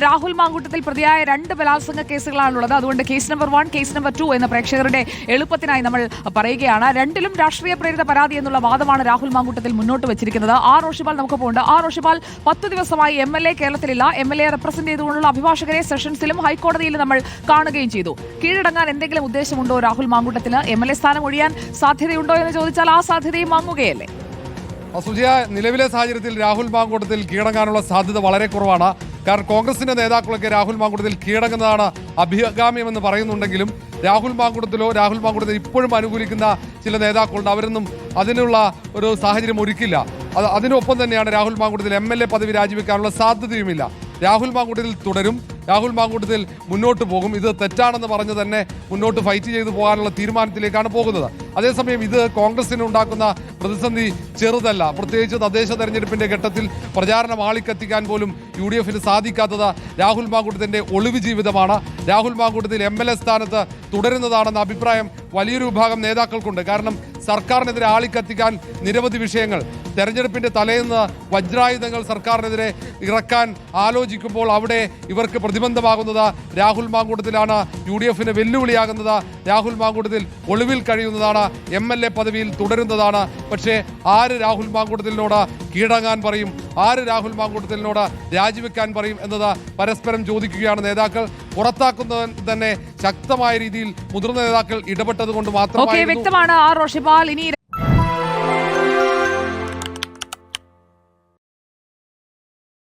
രാഹുൽ മാങ്കൂട്ടത്തിൽ പ്രതിയായ രണ്ട് ബലാത്സംഗ കേസുകളാണുള്ളത് അതുകൊണ്ട് case number one case number two എന്ന പ്രേക്ഷകരുടെ എളുപ്പത്തിനായി നമ്മൾ പറയുകയാണ്. രണ്ടിലും രാഷ്ട്രീയ പ്രേരിത പരാതി എന്നുള്ള വാദമാണ് രാഹുൽ മാങ്കൂട്ടത്തിൽ മുന്നോട്ട് വെച്ചിരിക്കുന്നത്. ആർ റോഷിപാൽ നമുക്ക് പോകുന്നുണ്ട് ആർ റോഷിപാൽ പത്ത് ദിവസമായി എം എൽ എ കേരളത്തിലില്ല. എം എൽ എ റെപ്രസെന്റ് ചെയ്തുകൊണ്ടുള്ള അഭിഭാഷകരെ സെഷൻസിലും ഹൈക്കോടതിയിലും നമ്മൾ കാണുകയും ചെയ്തു. കീഴടങ്ങാൻ എന്തെങ്കിലും ഉദ്ദേശമുണ്ടോ രാഹുൽ മാങ്കൂട്ടത്തിന്? എം എൽ എ സ്ഥാനം ഒഴിയാൻ സാധ്യതയുണ്ടോ എന്ന് ചോദിച്ചാൽ ആ സാധ്യതയും വാങ്ങുകയല്ലേ? സുജിയ നിലവിലെ സാഹചര്യത്തിൽ രാഹുൽ മാങ്കൂട്ടത്തിൽ കീഴടങ്ങാനുള്ള സാധ്യത വളരെ കുറവാണ്. കാരണം കോൺഗ്രസിന്റെ നേതാക്കളൊക്കെ രാഹുൽ മാങ്കുടത്തിൽ കീഴടങ്ങുന്നതാണ് അഭികാമ്യമെന്ന് പറയുന്നുണ്ടെങ്കിലും രാഹുൽ മാങ്കുടത്തിലോ രാഹുൽ മാങ്കുടത്തിൽ ഇപ്പോഴും അനുകൂലിക്കുന്ന ചില നേതാക്കളുണ്ട്. അവരൊന്നും അതിനുള്ള ഒരു സാഹചര്യം ഒരുക്കില്ല. അത് അതിനൊപ്പം തന്നെയാണ് Rahul Mamkootathil M L A പദവി രാജിവെക്കാനുള്ള സാധ്യതയുമില്ല. രാഹുൽ മാങ്കുടത്തിൽ തുടരും. രാഹുൽ മാങ്കൂട്ടത്തിൽ മുന്നോട്ട് പോകും. ഇത് തെറ്റാണെന്ന് പറഞ്ഞ് തന്നെ മുന്നോട്ട് ഫൈറ്റ് ചെയ്തു പോകാനുള്ള തീരുമാനത്തിലേക്കാണ് പോകുന്നത്. അതേസമയം ഇത് കോൺഗ്രസിന് ഉണ്ടാക്കുന്ന പ്രതിസന്ധി ചെറുതല്ല. പ്രത്യേകിച്ച് തദ്ദേശ തെരഞ്ഞെടുപ്പിന്റെ ഘട്ടത്തിൽ പ്രചാരണം ആളിക്കത്തിക്കാൻ പോലും യു ഡി എഫിന് സാധിക്കാത്തത് രാഹുൽ മാങ്കൂട്ടത്തിന്റെ ഒളിവ് ജീവിതമാണ്. Rahul Mamkootathil M L A സ്ഥാനത്ത് തുടരുന്നതാണെന്ന അഭിപ്രായം വലിയൊരു വിഭാഗം നേതാക്കൾക്കുണ്ട്. കാരണം സർക്കാരിനെതിരെ ആളിക്കത്തിക്കാൻ നിരവധി വിഷയങ്ങൾ. തെരഞ്ഞെടുപ്പിന്റെ തലേന്ന് വജ്രായുധങ്ങൾ സർക്കാരിനെതിരെ ഇറക്കാൻ ആലോചിക്കുമ്പോൾ അവിടെ ഇവർക്ക് പ്രതിബന്ധമാകുന്നത് രാഹുൽ മാങ്കൂട്ടത്തിലാണ് യു ഡി എഫിന് വെല്ലുവിളിയാകുന്നത്. രാഹുൽ മാങ്കൂട്ടത്തിൽ ഒളിവിൽ കഴിയുന്നതാണ്. എം എൽ എ പദവിയിൽ തുടരുന്നതാണ്. പക്ഷേ ആര് രാഹുൽ മാങ്കൂട്ടത്തിനോട് കീഴടങ്ങാൻ പറയും. ആര് രാഹുൽ മാങ്കൂട്ടത്തിലിനോട് രാജിവെക്കാൻ പറയും എന്നത് പരസ്പരം ചോദിക്കുകയാണ് നേതാക്കൾ. പുറത്താക്കുന്നത് തന്നെ ശക്തമായ രീതിയിൽ മുതിർന്ന നേതാക്കൾ ഇടപെട്ടത് കൊണ്ട് വ്യക്തമാണ് ആർ റോഷിപാൽ ഇനി